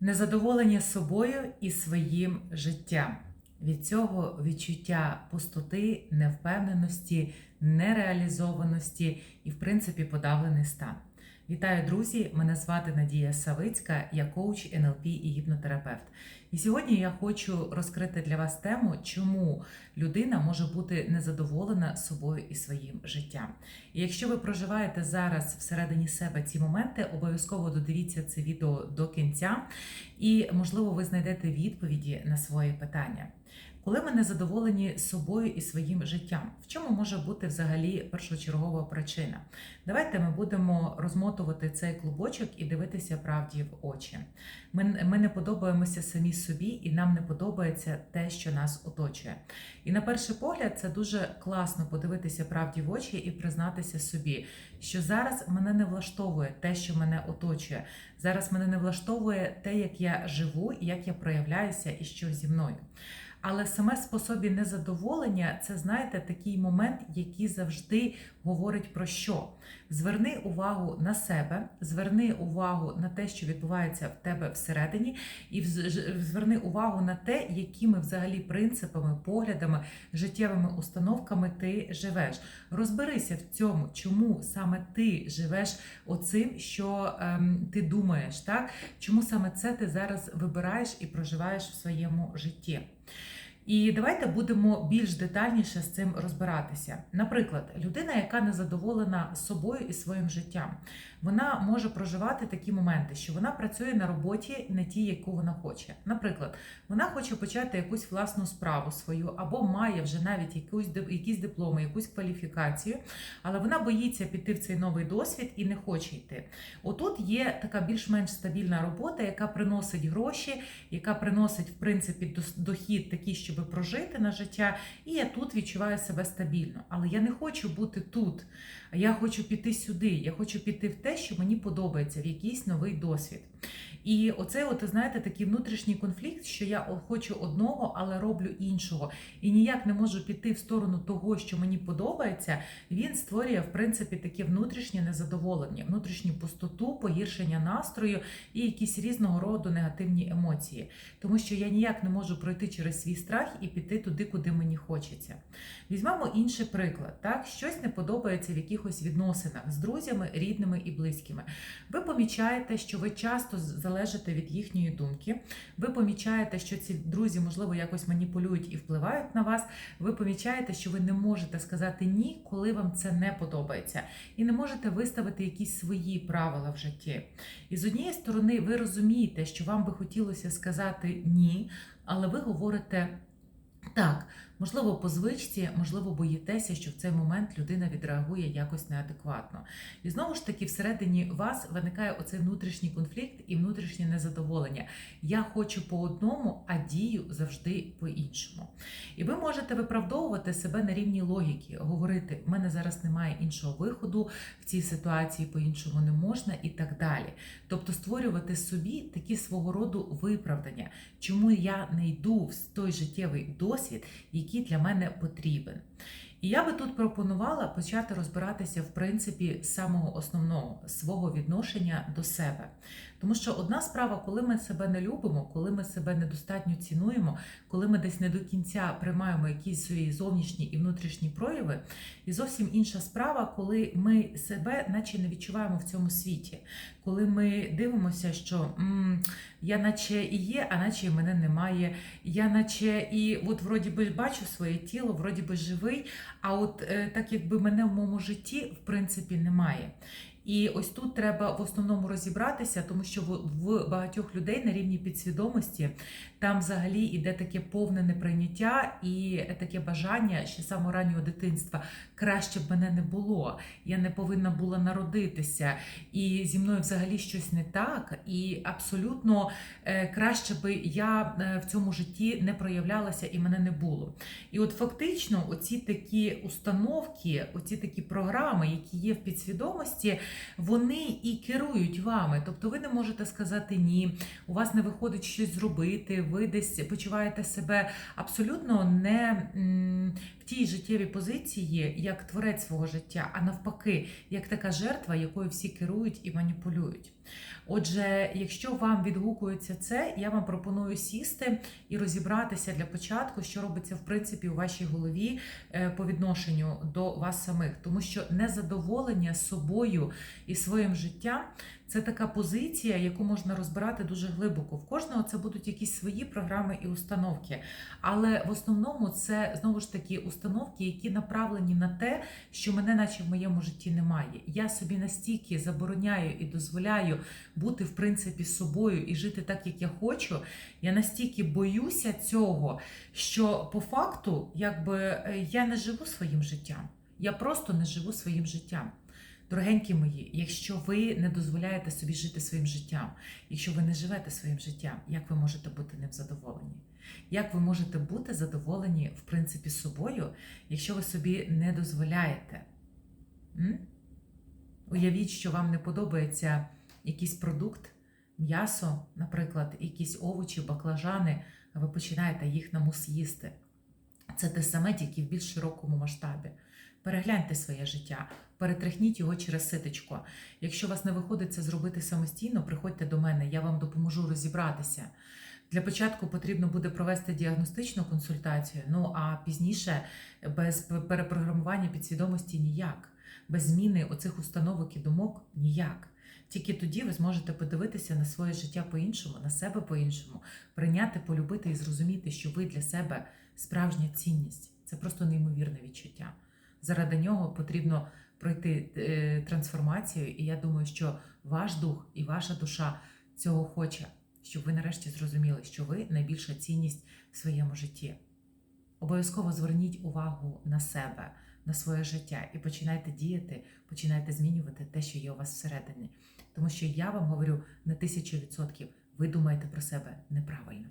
Незадоволення собою і своїм життям. Від цього відчуття пустоти, невпевненості, нереалізованості і, в принципі, подавлений стан. Вітаю, друзі! Мене звати Надія Савицька, я коуч НЛП і гіпнотерапевт. І сьогодні я хочу розкрити для вас тему, чому людина може бути незадоволена собою і своїм життям. І якщо ви проживаєте зараз всередині себе ці моменти, обов'язково додивіться це відео до кінця, і можливо ви знайдете відповіді на свої питання. Коли ми не задоволені собою і своїм життям, в чому може бути взагалі першочергова причина? Давайте ми будемо розмотувати цей клубочок і дивитися правді в очі. Ми, ми не подобаємося самі собі, і нам не подобається те, що нас оточує. І на перший погляд, це дуже класно подивитися правді в очі і признатися собі, що зараз мене не влаштовує те, що мене оточує. Зараз мене не влаштовує те, як я живу, як я проявляюся, і що зі мною. Але саме способі незадоволення це, знаєте, такий момент, який завжди говорить про що. Зверни увагу на себе, зверни увагу на те, що відбувається в тебе всередині, і зверни увагу на те, якими взагалі принципами, поглядами, життєвими установками ти живеш. Розберися в цьому, чому саме ти живеш оцим, що ем, ти думаєш, так? Чому саме це ти зараз вибираєш і проживаєш в своєму житті. І давайте будемо більш детальніше з цим розбиратися. Наприклад, людина, яка не задоволена собою і своїм життям, вона може проживати такі моменти, що вона працює на роботі не ті, яку вона хоче. Наприклад, вона хоче почати якусь власну справу свою, або має вже навіть якусь якісь дипломи, якусь кваліфікацію, але вона боїться піти в цей новий досвід і не хоче йти. Отут є така більш-менш стабільна робота, яка приносить гроші, яка приносить в принципі дохід такий, щоб прожити на життя. І я тут відчуваю себе стабільно. Але я не хочу бути тут. Я хочу піти сюди. Я хочу піти в те, що мені подобається, в якийсь новий досвід. І оце, от, знаєте, такий внутрішній конфлікт, що я хочу одного, але роблю іншого. І ніяк не можу піти в сторону того, що мені подобається. Він створює, в принципі, таке внутрішнє незадоволення, внутрішню пустоту, погіршення настрою і якісь різного роду негативні емоції. Тому що я ніяк не можу пройти через свій страх і піти туди, куди мені хочеться. Візьмемо інший приклад. Так, щось не подобається в якихось відносинах з друзями, рідними і близькими. Ви помічаєте, що ви часто залежите від їхньої думки. Ви помічаєте, що ці друзі, можливо, якось маніпулюють і впливають на вас. Ви помічаєте, що ви не можете сказати ні, коли вам це не подобається, і не можете виставити якісь свої правила в житті. І з однієї сторони, ви розумієте, що вам би хотілося сказати ні, але ви говорите так. Можливо, по звичці, можливо, боїтеся, що в цей момент людина відреагує якось неадекватно. І знову ж таки, всередині вас виникає оцей внутрішній конфлікт і внутрішнє незадоволення. Я хочу по одному, а дію завжди по-іншому. І ви можете виправдовувати себе на рівні логіки, говорити: в мене зараз немає іншого виходу, в цій ситуації по-іншому не можна, і так далі. Тобто створювати собі такі свого роду виправдання, чому я не йду в той життєвий досвід, який який для мене потрібен. І я би тут пропонувала почати розбиратися, в принципі, самого основного свого відношення до себе. Тому що одна справа, коли ми себе не любимо, коли ми себе недостатньо цінуємо, коли ми десь не до кінця приймаємо якісь свої зовнішні і внутрішні прояви, і зовсім інша справа, коли ми себе наче не відчуваємо в цьому світі, коли ми дивимося, що м, я наче і є, а наче і мене немає. Я наче і от вроді би бачу своє тіло, вроді би живий, а от е, так якби мене в моєму житті в принципі немає. І ось тут треба в основному розібратися, тому що в багатьох людей на рівні підсвідомості там взагалі іде таке повне неприйняття і таке бажання ще самого раннього дитинства. Краще б мене не було. Я не повинна була народитися, і зі мною взагалі щось не так. І абсолютно е, краще би я е, в цьому житті не проявлялася і мене не було. І от фактично, оці такі установки, оці такі програми, які є в підсвідомості вони і керують вами. Тобто ви не можете сказати ні, у вас не виходить щось зробити, ви десь почуваєте себе абсолютно не тій життєвій позиції як творець свого життя, а навпаки, як така жертва, якою всі керують і маніпулюють. Отже, якщо вам відгукується це, я вам пропоную сісти і розібратися для початку, що робиться в принципі у вашій голові е, по відношенню до вас самих, тому що незадоволення собою і своїм життям це така позиція, яку можна розбирати дуже глибоко. В кожного це будуть якісь свої програми і установки. Але в основному це знову ж таки установки, які направлені на те, що мене, наче в моєму житті немає. Я собі настільки забороняю і дозволяю бути в принципі собою і жити так, як я хочу. Я настільки боюся цього, що по факту, якби е, я не живу своїм життям. Я просто не живу своїм життям. Дорогенькі мої, якщо ви не дозволяєте собі жити своїм життям, якщо ви не живете своїм життям, як ви можете бути ним задоволені? Як ви можете бути задоволені, в принципі, собою, якщо ви собі не дозволяєте? М? Уявіть, що вам не подобається якийсь продукт, м'ясо, наприклад, якісь овочі, баклажани, а ви починаєте їх на мус їсти. Це те саме, тільки в більш широкому масштабі. Перегляньте своє життя, перетряхніть його через ситочко. Якщо вас не виходить це зробити самостійно, приходьте до мене, я вам допоможу розібратися. Для початку потрібно буде провести діагностичну консультацію, ну а пізніше без перепрограмування підсвідомості ніяк, без зміни оцих установок і думок ніяк. Тільки тоді ви зможете подивитися на своє життя по-іншому, на себе по-іншому, прийняти, полюбити і зрозуміти, що ви для себе справжня цінність. Це просто неймовірне відчуття. Заради нього потрібно пройти е, трансформацію, і я думаю, що ваш дух і ваша душа цього хоче, щоб ви нарешті зрозуміли, що ви найбільша цінність в своєму житті. Обов'язково зверніть увагу на себе, на своє життя і починайте діяти, починайте змінювати те, що є у вас всередині. Тому що я вам говорю на тисячу відсотків, ви думаєте про себе неправильно.